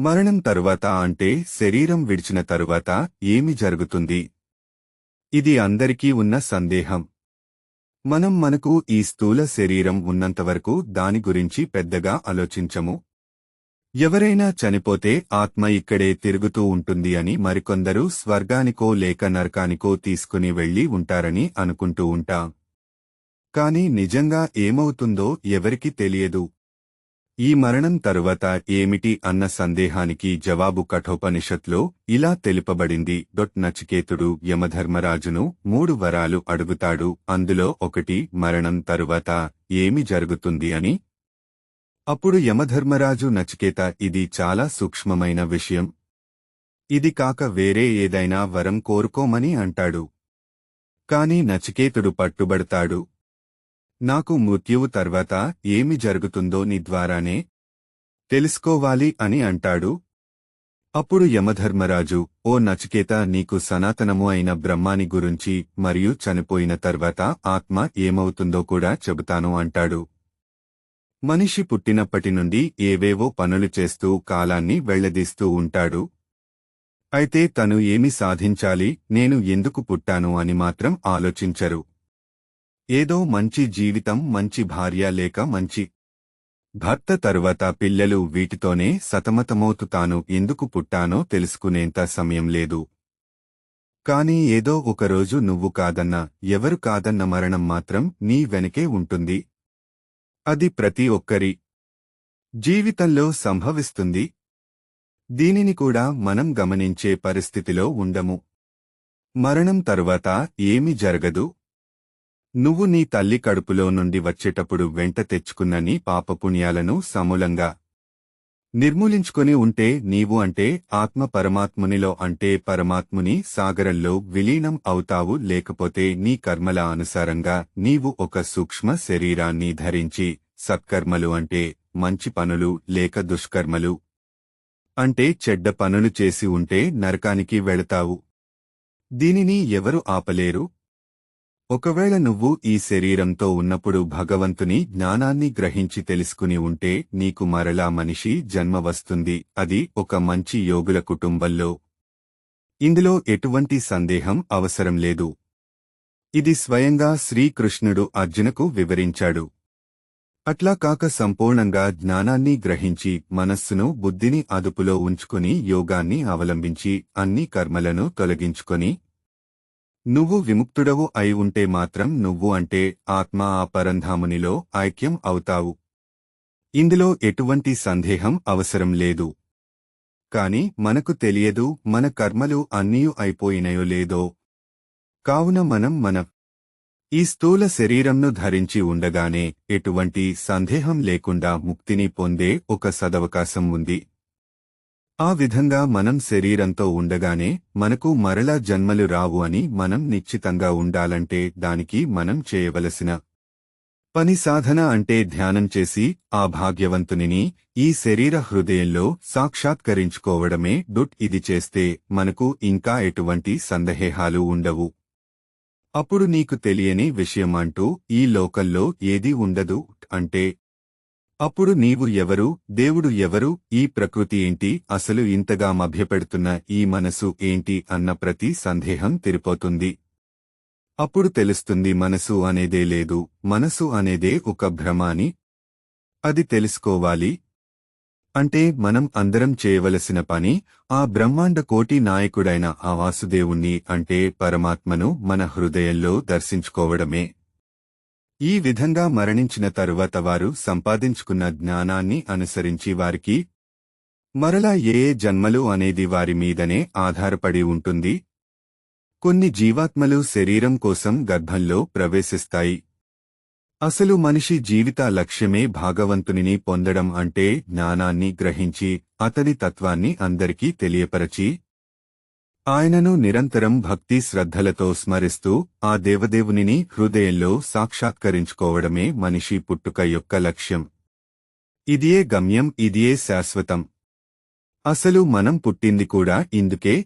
మరణం తరువాత అంటే శరీరం విడిచిన తరువాత ఏమి జరుగుతుంది? ఇది అందరికీ ఉన్న సందేహం. మనం మనకు ఈ స్థూల శరీరం ఉన్నంతవరకు దాని గురించి పెద్దగా ఆలోచించము. ఎవరైనా చనిపోతే ఆత్మ ఇక్కడే తిరుగుతూ ఉంటుంది అని మరికొందరు స్వర్గానికో లేక నరకానికో తీసుకుని వెళ్ళి ఉంటారని అనుకుంటూ ఉంటాం. కాని నిజంగా ఏమవుతుందో ఎవరికి తెలియదు. ఈ మరణం తరువాత ఏమిటి అన్న సందేహానికి జవాబు కఠోపనిషత్లో ఇలా తెలుపబడింది. డొట్ నచికేతుడు యమధర్మరాజును మూడు వరాలు అడుగుతాడు. అందులో ఒకటి మరణం తరువాత ఏమి జరుగుతుంది అని. అప్పుడు యమధర్మరాజు నచికేత ఇది చాలా సూక్ష్మమైన విషయం. ఇది కాక వేరే ఏదైనా వరం కోరుకోమని అంటాడు. కాని నచికేతుడు పట్టుబడతాడు. నాకు మృత్యువు తర్వాత ఏమి జరుగుతుందో నీ ద్వారానే తెలుసుకోవాలి అని అంటాడు. అప్పుడు యమధర్మరాజు ఓ నచికేత నీకు సనాతనము అయిన బ్రహ్మాని గురించి మరియు చనిపోయిన తర్వాత ఆత్మ ఏమవుతుందో కూడా చెబుతాను అంటాడు. మనిషి పుట్టినప్పటి నుండి ఏవేవో పనులు చేస్తూ కాలాన్ని వెళ్ళదీస్తూ ఉంటాడు. అయితే తను ఏమి సాధించాలి నేను ఎందుకు పుట్టాను అని మాత్రం ఆలోచించరు. ఏదో మంచి జీవితం మంచి భార్య లేక మంచి భర్త తరువాత పిల్లలు వీటితోనే సతమతమవుతూ తాను ఎందుకు పుట్టానో తెలుసుకునేంత సమయం లేదు. కాని ఏదో ఒకరోజు నువ్వు కాదన్న ఎవరు కాదన్న మరణం మాత్రం నీ వెనకే ఉంటుంది. అది ప్రతి ఒక్కరి జీవితంలో సంభవిస్తుంది. దీనిని కూడా మనం గమనించే పరిస్థితిలో ఉండము. మరణం తరువాత ఏమి జరగదు. నువ్వు నీ తల్లి కడుపులో నుండి వచ్చేటప్పుడు వెంట తెచ్చుకున్న నీ పాపపుణ్యాలను సమూలంగా నిర్మూలించుకొని ఉంటే నీవు అంటే ఆత్మ పరమాత్మునిలో అంటే పరమాత్ముని సాగరంలో విలీనం అవుతావు లేకపోతే నీ కర్మల అనుసారంగా నీవు ఒక సూక్ష్మ శరీరాన్ని ధరించి సత్కర్మలు అంటే మంచి పనులు లేక దుష్కర్మలు అంటే చెడ్డ పనులు చేసి ఉంటే నరకానికి వెళతావు. దీనిని ఎవరు ఆపలేరు? ఒకవేళ నువ్వు ఈ శరీరంతో ఉన్నప్పుడు భగవంతుని జ్ఞానాన్ని గ్రహించి తెలుసుకుని ఉంటే నీకు మరలా మనిషి జన్మ వస్తుంది. అది ఒక మంచి యోగుల కుటుంబంలో ఇందులో ఎటువంటి సందేహం అవసరం లేదు. ఇది స్వయంగా శ్రీకృష్ణుడు అర్జునకు వివరించాడు. అట్లా కాక సంపూర్ణంగా జ్ఞానాన్ని గ్రహించి మనస్సును బుద్ధిని అదుపులో ఉంచుకుని యోగాన్ని అవలంబించి అన్ని కర్మలను తొలగించుకొని నువ్వు విముక్తుడవు అయి ఉంటే మాత్రం నువ్వు అంటే ఆత్మ ఆ పరంధామునిలో ఐక్యం అవుతావు. ఇందులో ఎటువంటి సందేహం అవసరం లేదు. కాని మనకు తెలియదు మన కర్మలు అన్నీ అయిపోయినయో లేదో. కావున మనం మన ఈ స్థూల శరీరంను ధరించి ఉండగానే ఎటువంటి సందేహం లేకుండా ముక్తిని పొందే ఒక సదవకాశం ఉంది. ఆ విధంగా మనం శరీరంతో ఉండగానే మనకు మరలా జన్మలు రావు అని మనం నిశ్చితంగా ఉండాలంటే దానికి మనం చేయవలసిన పని సాధన అంటే ధ్యానం చేసి ఆ భాగ్యవంతునిని ఈ శరీర హృదయంలో సాక్షాత్కరించుకోవడమే డుట్ ఇది చేస్తే మనకు ఇంకా ఎటువంటి సందేహాలు ఉండవు. అప్పుడు నీకు తెలియని విషయం అంటూ ఈ లోకల్లో ఏదీ ఉండదు అంటే అప్పుడు నీవు ఎవరు దేవుడు ఎవరు ఈ ప్రకృతి ఏంటి అసలు ఇంతగా మభ్యపెడుతున్న ఈ మనసు ఏంటి అన్న ప్రతి సందేహం తిరిపోతుంది. అప్పుడు తెలుస్తుంది మనసు అనేదే లేదు మనసు అనేదే ఒక భ్రమ అని అది తెలుసుకోవాలి. అంటే మనం అందరం చేయవలసిన పని ఆ బ్రహ్మాండ కోటి నాయకుడైన ఆ వాసుదేవుణ్ణి అంటే పరమాత్మను మన హృదయంలో దర్శించుకోవడమే. ఈ విధంగా మరణించిన తరువాత వారు సంపాదించుకున్న జ్ఞానాన్ని అనుసరించి వారికి మరలా ఏ ఏ జన్మలు అనేది వారి మీదనే ఆధారపడి ఉంటుంది. కొన్ని జీవాత్మలు శరీరం కోసం గర్భంలో ప్రవేశిస్తాయి. అసలు మనిషి జీవిత లక్ష్యమే భాగవంతునిని పొందడం అంటే జ్ఞానాన్ని గ్రహించి అతని తత్వాన్ని అందరికీ తెలియపరచి ఆయనను నిరంతరం భక్తి శ్రద్ధలతో స్మరిస్తూ ఆ దేవదేవునిని హృదయంలో సాక్షాత్కరించుకోవడమే మనిషి పుట్టుక యొక్క లక్ష్యం. ఇదియే గమ్యం ఇదియే శాశ్వతం. అసలు మనం పుట్టింది కూడా ఇందుకే